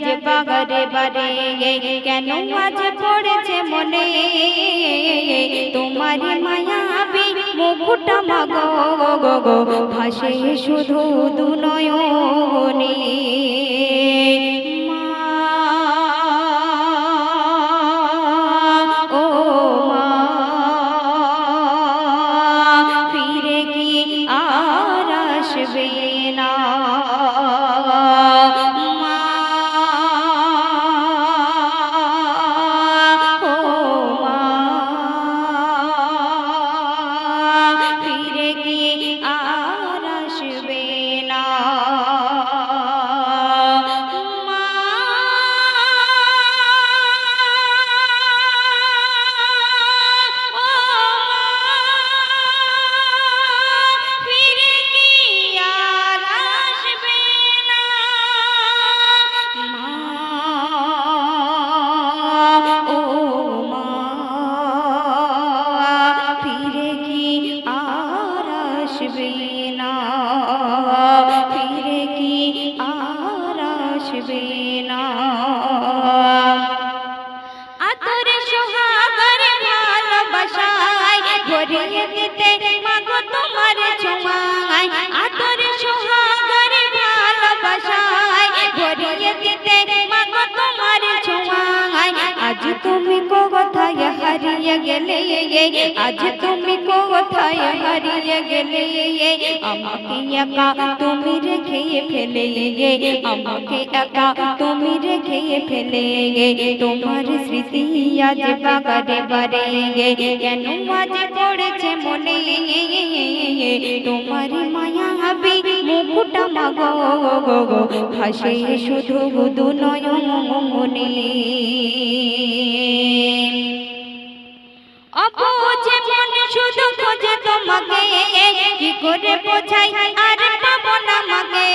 যে বাগারে কেন আজ পড়েছে মনে? তোমার মায়াবি মাগো গো ভাসে শুধু দুনয়নে। ভালোবাসায় দিতে মাগো তোমার ছোঁয়ায় আতরে সোহাগের ভালোবাসায়। ভরিয়ে দিতে মাগো তোমার ছোঁয়ায় আজ তুমি হারিয়ে গেলে আজ তুমি কোথায় হারিয়ে গেলে আমাকে একা তুমি রেখে ফেলে আমাকে একা তুমি রেখে ফেলে তোমার স্মৃতি আজ বাগারে বারে কেন আজ পড়েছে মনে তোমার মায়া হাবি মুকুটা মাগো ভাসে শুধু দু নয়নে শুধু খোঁজে তোমাকে, কি করে বোঝাই? আর পাবো না মাকে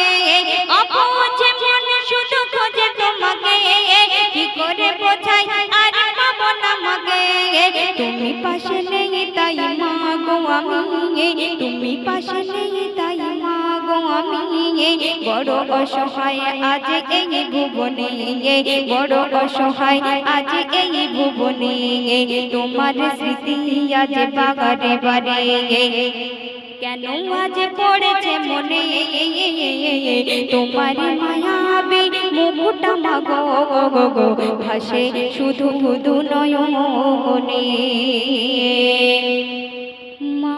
অবুঝে মন শুধু খোঁজে তোমাকে, কি করে বোঝাই? আর পাবো না তুমি পাশে নেই তাই আমি। তুমি পাশে নেই তাই আমি বড় অসহায় আজ এই ভুবনে, বড় অসহায় আজ এই ভুবনে, তোমার স্মৃতি আজ বাগারে বারে। কেন আজ পড়েছে মনে? তোমার মায়াবি মুকুটা মাগো, ভাসে শুধু দু নয়নে। মা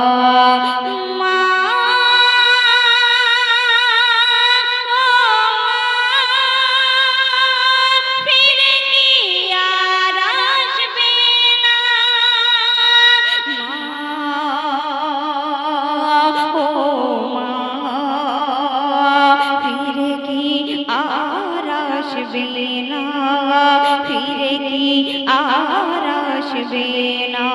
আসবে না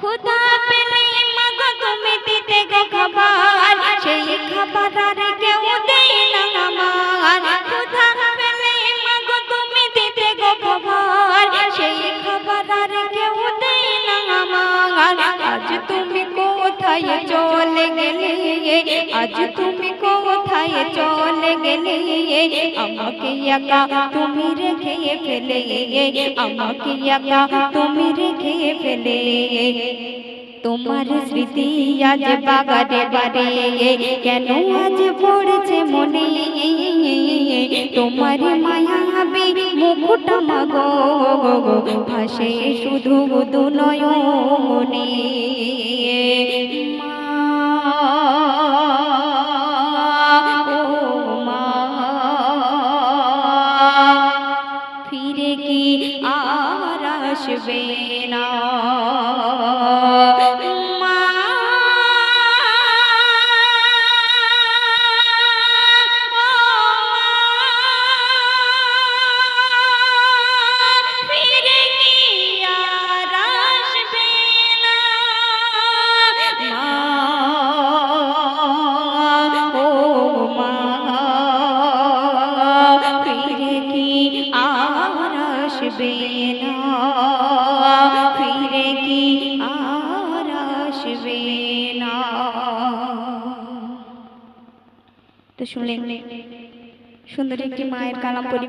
খুদা পেলে মাগো তুমি দিতে গো খাবার সেই খাবার আর কেউ দেয় না আমার খুদা পেলে মাগো তুমি দিতে গো খাবার সেই খাবার আর কেউ দেয় না আমার আজ তুমি কোথায় চলে গেলে আজ তুমি কোথায় চলে গেলে? আমাকে একা তুমি রেখে ফেলে। আমাকে একা তুমি রেখে ফেলে। তোমার স্মৃতি আজ বাগারে বারে কেন আজ পড়েছে মনে? তোমার মায়াবি মুকুটা মাগো। ভাসে শুধু দু আসবে তো শুনলেন। সুন্দর একটি মায়ের কালাম পরি